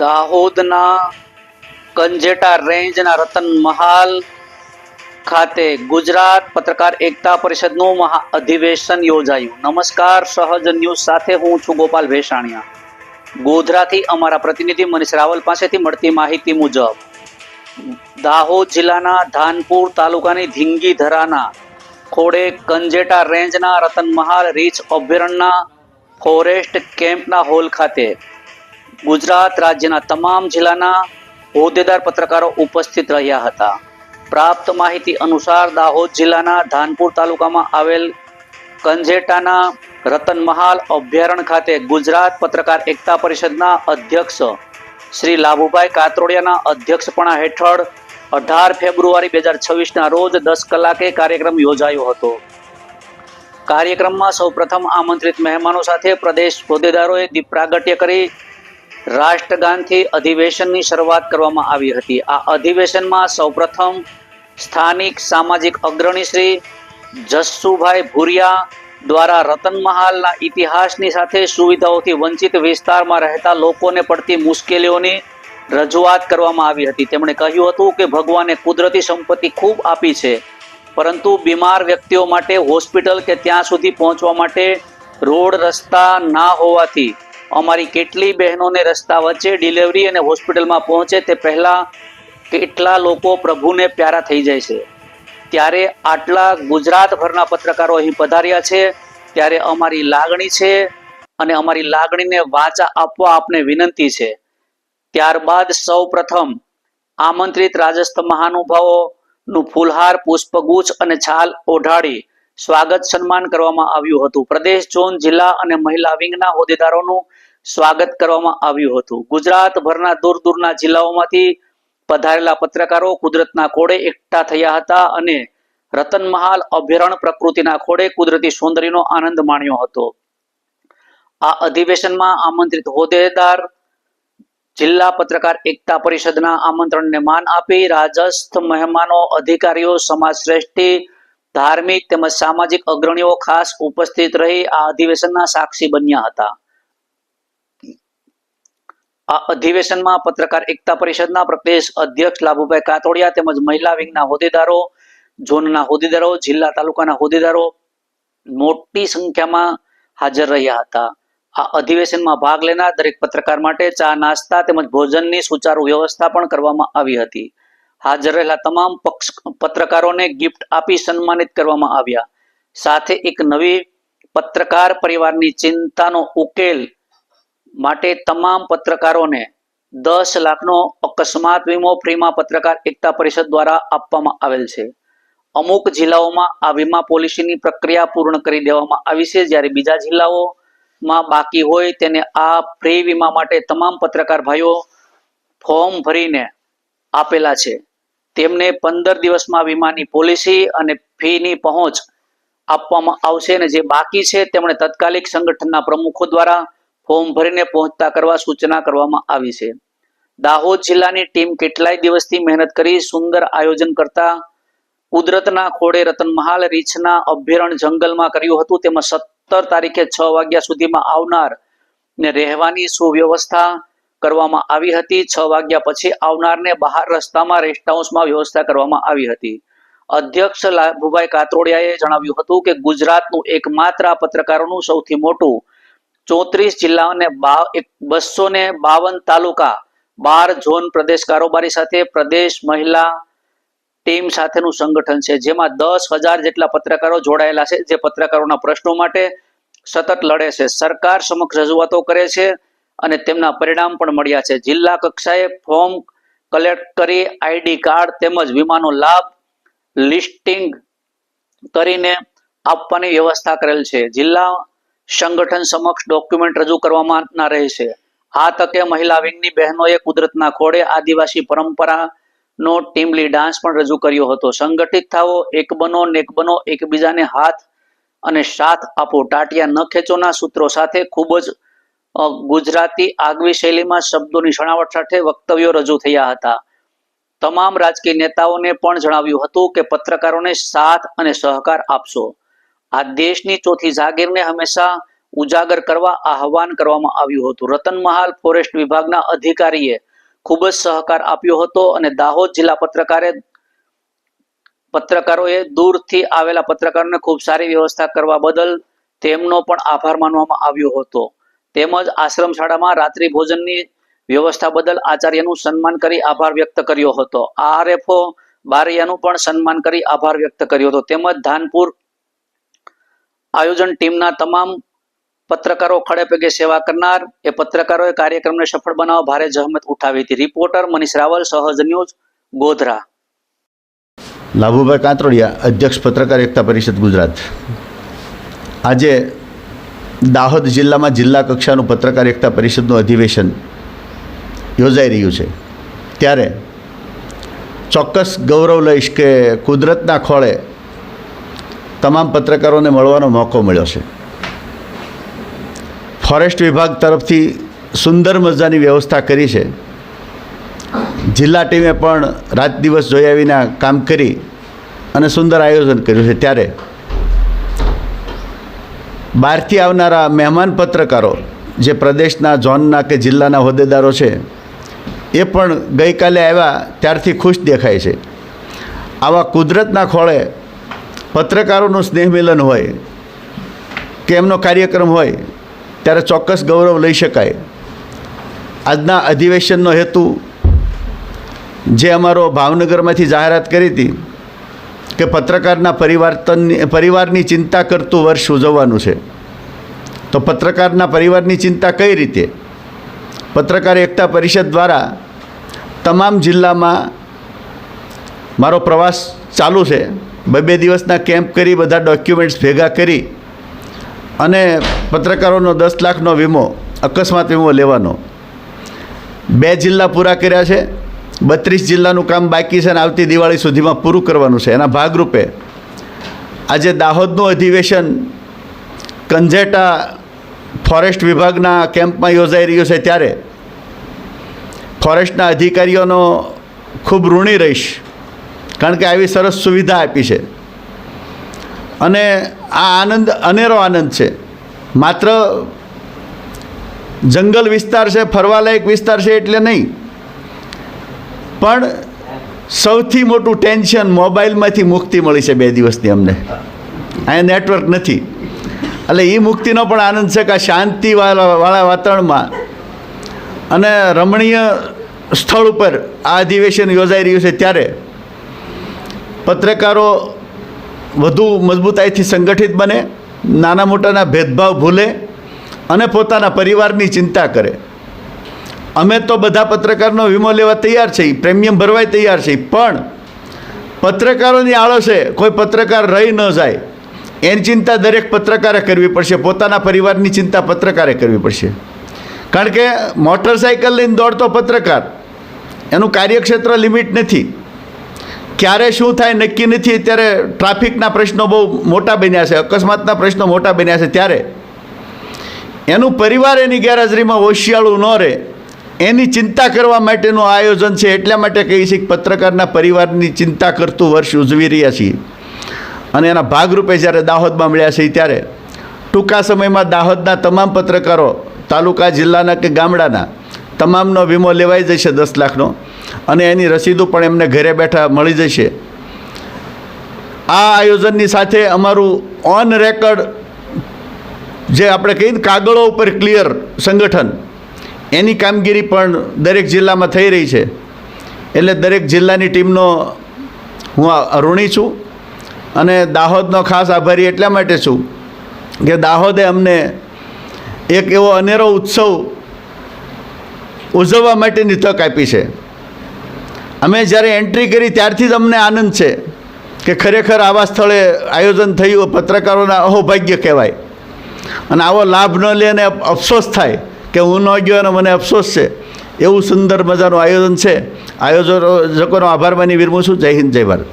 દાહોદના કંજેટા રેન્જના રતન મહાલ ખાતે ગુજરાત પત્રકાર એકતા પરિષદનું મહા અધિવેશન યોજાયું. નમસ્કાર, સહજ ન્યૂઝ સાથે હું છું ગોપાલ ભેસાણિયા. ગોધરાથી અમારા પ્રતિનિધિ મનીષ રાવલ પાસેથી મળતી માહિતી મુજબ, દાહોદ જિલ્લાના ધાનપુર તાલુકાની ધીંગી ધરાના ખોડે કંજેટા રેન્જના રતન મહાલ રીચ અભયારણ્યના ફોરેસ્ટ કેમ્પના હોલ ખાતે ગુજરાત રાજ્યના તમામ જિલ્લાના હોદ્દેદાર પત્રકારો ઉપસ્થિત રહ્યા હતા. પ્રાપ્ત માહિતી અનુસાર દાહોદ જિલ્લાના ધાનપુર તાલુકામાં આવેલ કંજેટાના રતન મહાલ અભયારણ્ય ખાતે ગુજરાત પત્રકાર એકતા પરિષદના અધ્યક્ષ શ્રી લાભુભાઈ કાતરોડિયાના અધ્યક્ષપણા હેઠળ અઢાર ફેબ્રુઆરી બે હજાર છવ્વીસના રોજ દસ કલાકે કાર્યક્રમ યોજાયો હતો. કાર્યક્રમમાં સૌપ્રથમ આમંત્રિત મહેમાનો સાથે પ્રદેશ હોદ્દેદારોએ દીપ પ્રાગટ્ય કરી રાષ્ટ્રગાનથી અધિવેશનની શરૂઆત કરવામાં આવી હતી. આ અધિવેશનમાં સૌપ્રથમ સ્થાનિક સામાજિક અગ્રણી શ્રી જસ્સુભાઈ ભુરિયા દ્વારા રતન મહાલના ઇતિહાસની સાથે સુવિધાઓથી વંચિત વિસ્તારમાં રહેતા લોકોને પડતી મુશ્કેલીઓની રજૂઆત કરવામાં આવી હતી. તેમણે કહ્યું હતું કે ભગવાને કુદરતી સંપત્તિ ખૂબ આપી છે, પરંતુ બીમાર વ્યક્તિઓ માટે હોસ્પિટલ કે ત્યાં સુધી પહોંચવા માટે રોડ રસ્તા ના હોવાથી અમારી કેટલી બહેનોને રસ્તા વચ્ચે ડિલિવરી અને હોસ્પિટલમાં પહોંચે તે પહેલાં કેટલા લોકો પ્રભુને પ્યારા થઈ જાય છે. ત્યારે આટલા ગુજરાતભરના પત્રકારો અહીં પધાર્યા છે, ત્યારે અમારી લાગણી છે અને અમારી લાગણીને વાચા આપવા આપને વિનંતી છે. ત્યારબાદ સૌ પ્રથમ આમંત્રિત રાજસ્થ મહાનુભાવોનું ફૂલહાર, પુષ્પગુચ્છ અને છાલ ઓઢાડી સ્વાગત સન્માન કરવામાં આવ્યું હતું. પ્રદેશ, ઝોન, જિલ્લા અને મહિલા વિંગના હોદ્દેદારોનું સ્વાગત કરવામાં આવ્યું હતું. ગુજરાતભરના દૂર દૂરના જિલ્લાઓમાંથી પધારેલા પત્રકારો કુદરતના ખોડે એકઠા થયા હતા અને રતન મહાલ અભયારણ્ય પ્રકૃતિના ખોડે કુદરતી સૌંદર્યનો આનંદ માણ્યો હતો. આ અધિવેશનમાં આમંત્રિત હોદ્દેદાર, જિલ્લા પત્રકાર એકતા પરિષદના આમંત્રણને માન આપી રાજસ્થ મહેમાનો, અધિકારીઓ સમાજ શ્રેષ્ઠી ધાર્મિક તેમજ સામાજિક અગ્રણીઓ ખાસ ઉપસ્થિત રહી આ અધિવેશનના સાક્ષી બન્યા હતા. આ અધિવેશનમાં પત્રકાર એકતા પરિષદના પ્રદેશ અધ્યક્ષ લાભુભાઈ કાતોડિયા તેમજ મહિલા વિંગના હોદ્દેદારો, ઝોનના હોદ્દેદારો, જિલ્લા તાલુકાના હોદ્દેદારો મોટી સંખ્યામાં હાજર રહ્યા હતા. આ અધિવેશનમાં ભાગ લેનાર દરેક પત્રકાર માટે ચા, નાસ્તા તેમજ ભોજનની સુચારુ વ્યવસ્થા પણ કરવામાં આવી હતી. હાજર રહેલા તમામ પક્ષ, પત્રકારોને ગિફ્ટ આપી સન્માનિત કરવામાં આવ્યા. સાથે એક નવી પત્રકાર પરિવારની ચિંતાનો ઉકેલ માટે તમામ પત્રકારોને દસ લાખનો અકસ્માત વીમો ફ્રીમાં પત્રકાર એકતા પરિષદ દ્વારા આપવામાં આવેલ છે. અમુક જિલ્લાઓમાં આ વીમા પોલિસીની પ્રક્રિયા પૂર્ણ કરી દેવામાં આવી છે. જ્યારે બીજા જિલ્લાઓમાં બાકી હોય તેને આ ફ્રી વીમા માટે તમામ પત્રકાર ભાઈઓ ફોર્મ ભરીને આપેલા છે. તેમને પંદર દિવસમાં વીમાની પોલિસી અને ફીની પહોંચ આપવામાં આવશે અને જે બાકી છે, તેમણે તત્કાલિક સંગઠનના પ્રમુખો દ્વારા ફોર્મ ભરીને પહોંચતા કરવા સૂચના કરવામાં આવી છે. દાહોદ જિલ્લાની ટીમ કેટલાય દિવસથી મહેનત કરી સુંદર આયોજન કરતા કુદરતના ખોડે રતનમહાલ રીછના અભયારણ્ય જંગલમાં કર્યું હતું. તેમાં સત્તર તારીખે છ વાગ્યા સુધીમાં આવનાર ને રહેવાની સુવ્યવસ્થા કરવામાં આવી હતી. છ વાગ્યા પછી આવનારને બહાર રસ્તામાં રેસ્ટ હાઉસમાં વ્યવસ્થા કરવામાં આવી હતી. અધ્યક્ષ લાભુભાઈ કાતરોડિયાએ જણાવ્યું હતું કે ગુજરાતનું એકમાત્ર પત્રકારોનું સૌથી મોટું ચોત્રીસ જિલ્લા અને બસો ને બાવન તાલુકા, બાર ઝોન પ્રદેશ કારોબારી સાથે પ્રદેશ મહિલા ટીમ સાથેનું સંગઠન છે, જેમાં દસ હજાર જેટલા પત્રકારો જોડાયેલા છે, જે પત્રકારોના પ્રશ્નો માટે સતત લડે છે. સરકાર સમક્ષ રજૂઆતો કરે છે અને તેમના પરિણામ પણ મળ્યા છે. જિલ્લા કક્ષાએ ફોર્મ કલેક્ટ કરી આઈડી કાર્ડ તેમજ વીમાનો લાભ લિસ્ટિંગ કરીને આપવાની વ્યવસ્થા કરેલ છે. જિલ્લા સંગઠન સમક્ષ ડોક્યુમેન્ટ રજૂ કરવામાં રહેશે આ તકે મહિલા વિંગની બહેનોએ કુદરતના ખોડે આદિવાસી પરંપરાનો ટીમલી ડાન્સ પણ રજૂ કર્યો હતો. સંગઠિત થાઓ, એક બનો, નેક બનો, એકબીજાને હાથ અને સાથ આપો. ટાટિયા ન ખેંચોના સૂત્રો સાથે ખૂબ જ ગુજરાતી આગવી શૈલીમાં શબ્દોની છણાવટ સાથે વક્તવ્યો રજૂ થયા હતા. તમામ રાજકીય નેતાઓને પણ જણાવ્યું હતું કે પત્રકારોને સાથ અને સહકાર આપશો. આ દેશની ચોથી જાગીરને હંમેશા ઉજાગર કરવા આહવાન કરવામાં આવ્યું હતું. રતનમહાલ ફોરેસ્ટ વિભાગના અધિકારીએ ખૂબ જ સહકાર આપ્યો હતો અને દાહોદ જિલ્લા પત્રકારે પત્રકારોએ દૂરથી આવેલા પત્રકારોને ખૂબ સારી વ્યવસ્થા કરવા બદલ તેમનો પણ આભાર માનવામાં આવ્યો હતો. તેમજ આશ્રમ શાળામાં રાત્રિ ભોજનની વ્યવસ્થા બદલ આચાર્યનું સન્માન કરી આભાર વ્યક્ત કર્યો હતો. આરએફઓ બારૈયાનું પણ સન્માન કરી આભાર વ્યક્ત કર્યો હતો. તેમજ ધાનપુર આયોજન ટીમના તમામ પત્રકારો ખડે પગે સેવા કરનાર. એ પત્રકારોએ કાર્યક્રમને સફળ બનાવવા ભારે જહેમત ઉઠાવી હતી. રિપોર્ટર મનીષ રાવલ, સહજ ન્યૂઝ, ગોધરા. લાભુભાઈ કાંતરોડિયા, અધ્યક્ષ પત્રકાર એકતા પરિષદ, ગુજરાત. આજે દાહોદ જિલ્લામાં જિલ્લા કક્ષાનું પત્રકાર એકતા પરિષદનું અધિવેશન યોજાઈ રહ્યું છે. ત્યારે ચોક્કસ ગૌરવ લઈશ કે કુદરતના ખોળે તમામ પત્રકારોને મળવાનો મોકો મળ્યો છે. ફોરેસ્ટ વિભાગ તરફથી સુંદર મજાની વ્યવસ્થા કરી છે. જિલ્લા ટીમે પણ રાત દિવસ જોયા વિના કામ કરી અને સુંદર આયોજન કર્યું છે. ત્યારે બહારથી આવનારા મહેમાન પત્રકારો, જે પ્રદેશના, ઝોનના કે જિલ્લાના હોદ્દેદારો છે, એ પણ ગઈકાલે આવ્યા ત્યારથી ખુશ દેખાય છે. આવા કુદરતના ખોળે પત્રકારોનું સ્નેહ મિલન હોય, કે એમનો કાર્યક્રમ હોય, ત્યારે ચોક્કસ ગૌરવ લઈ શકાય. આજના અધિવેશનનો હેતુ, જે અમારો ભાવનગરમાંથી જાહેરાત કરી હતી, કે પત્રકારના પરિવર્તનની, પરિવારની ચિંતા કરતું વર્ષ ઉજવવાનું છે. તો પત્રકારના પરિવારની ચિંતા કઈ રીતે? પત્રકાર એકતા પરિષદ દ્વારા તમામ જિલ્લામાં મારો પ્રવાસ ચાલુ છે. બે બે દિવસના કેમ્પ કરી, બધા ડોક્યુમેન્ટ્સ ભેગા કરી અને પત્રકારોનો દસ લાખનો વીમો, અકસ્માત વીમો લેવાનો. બે જિલ્લા પૂરા કર્યા છે. બત્રીસ જિલ્લાનું કામ બાકી છે અને આવતી દિવાળી સુધીમાં પૂરું કરવાનું છે. એના ભાગરૂપે આજે દાહોદનું અધિવેશન કંજેટા ફોરેસ્ટ વિભાગના કેમ્પમાં યોજાઈ રહ્યું છે ત્યારે ફોરેસ્ટના અધિકારીઓનો ખૂબ ઋણી રહીશ. કારણ કે આવી સરસ સુવિધા આપી છે. અને આ આનંદ, અનેરો આનંદ છે. માત્ર જંગલ વિસ્તાર છે, ફરવાલાયક વિસ્તાર છે એટલે નહીં. પણ સૌથી મોટું ટેન્શન મોબાઈલમાંથી મુક્તિ મળી છે બે દિવસની અમને. અહીંયા નેટવર્ક નથી. એટલે એ મુક્તિનો પણ આનંદ છે કે આ શાંતિવાળા, વાળા વાતાવરણમાં અને રમણીય સ્થળ ઉપર આ અધિવેશન યોજાઈ રહ્યું છે ત્યારે પત્રકારો વધુ મજબૂતાઈથી સંગઠિત બને, નાના મોટાના ભેદભાવ ભૂલે અને પોતાના પરિવારની ચિંતા કરે. અમે તો બધા પત્રકારનો વીમો લેવા તૈયાર છીએ પ્રીમિયમ ભરવાય તૈયાર છીએ પણ પત્રકારોની આળસે કોઈ પત્રકાર રહી ન જાય. એની ચિંતા દરેક પત્રકારે કરવી પડશે, પોતાના પરિવારની ચિંતા પત્રકારે કરવી પડશે. કારણ કે મોટરસાઇકલ લઈને દોડતો પત્રકાર, એનું કાર્યક્ષેત્ર લિમિટ નથી. ક્યારે શું થાય નક્કી નથી ત્યારે ટ્રાફિકના પ્રશ્નો બહુ મોટા બન્યા છે, અકસ્માતના પ્રશ્નો મોટા બન્યા છે, ત્યારે એનું પરિવાર એની ગેરહાજરીમાં હોશિયાળું ન રહે. એની ચિંતા કરવા માટેનું આયોજન છે, એટલા માટે કહી છે કે પત્રકારના પરિવારની ચિંતા કરતું વર્ષ ઉજવી રહ્યા છીએ. અને એના ભાગરૂપે જ્યારે દાહોદમાં મળ્યા છીએ ત્યારે ટૂંકા સમયમાં દાહોદના તમામ પત્રકારો તાલુકા, જિલ્લાના કે ગામડાના, તમામનો વીમો લેવાઈ જશે દસ લાખનો. અને એની રસીદો પણ એમને ઘરે બેઠા મળી જશે. આ આયોજનની સાથે અમારું ઓન રેકર્ડ જે આપણે કહીએ કાગળો ઉપર ક્લિયર સંગઠન, એની કામગીરી પણ દરેક જિલ્લામાં થઈ રહી છે. એટલે દરેક જિલ્લાની ટીમનો હું ઋણી છું અને દાહોદનો ખાસ આભારી એટલા માટે છું કે દાહોદે અમને એક એવો અનેરો ઉત્સવ ઉજવવા માટેની તક આપી છે. અમે જ્યારે એન્ટ્રી કરી ત્યારથી જ અમને આનંદ છે કે ખરેખર આવા સ્થળે આયોજન થયું, પત્રકારોના અહોભાગ્ય કહેવાય. અને આવો લાભ ન લે અને અફસોસ થાય કે હું ન ગયો અને મને અફસોસ છે. એવું સુંદર મજાનું આયોજન છે. આયોજકોનો આભાર માની વિરમું છું. જય હિન્દ, જય ભારત.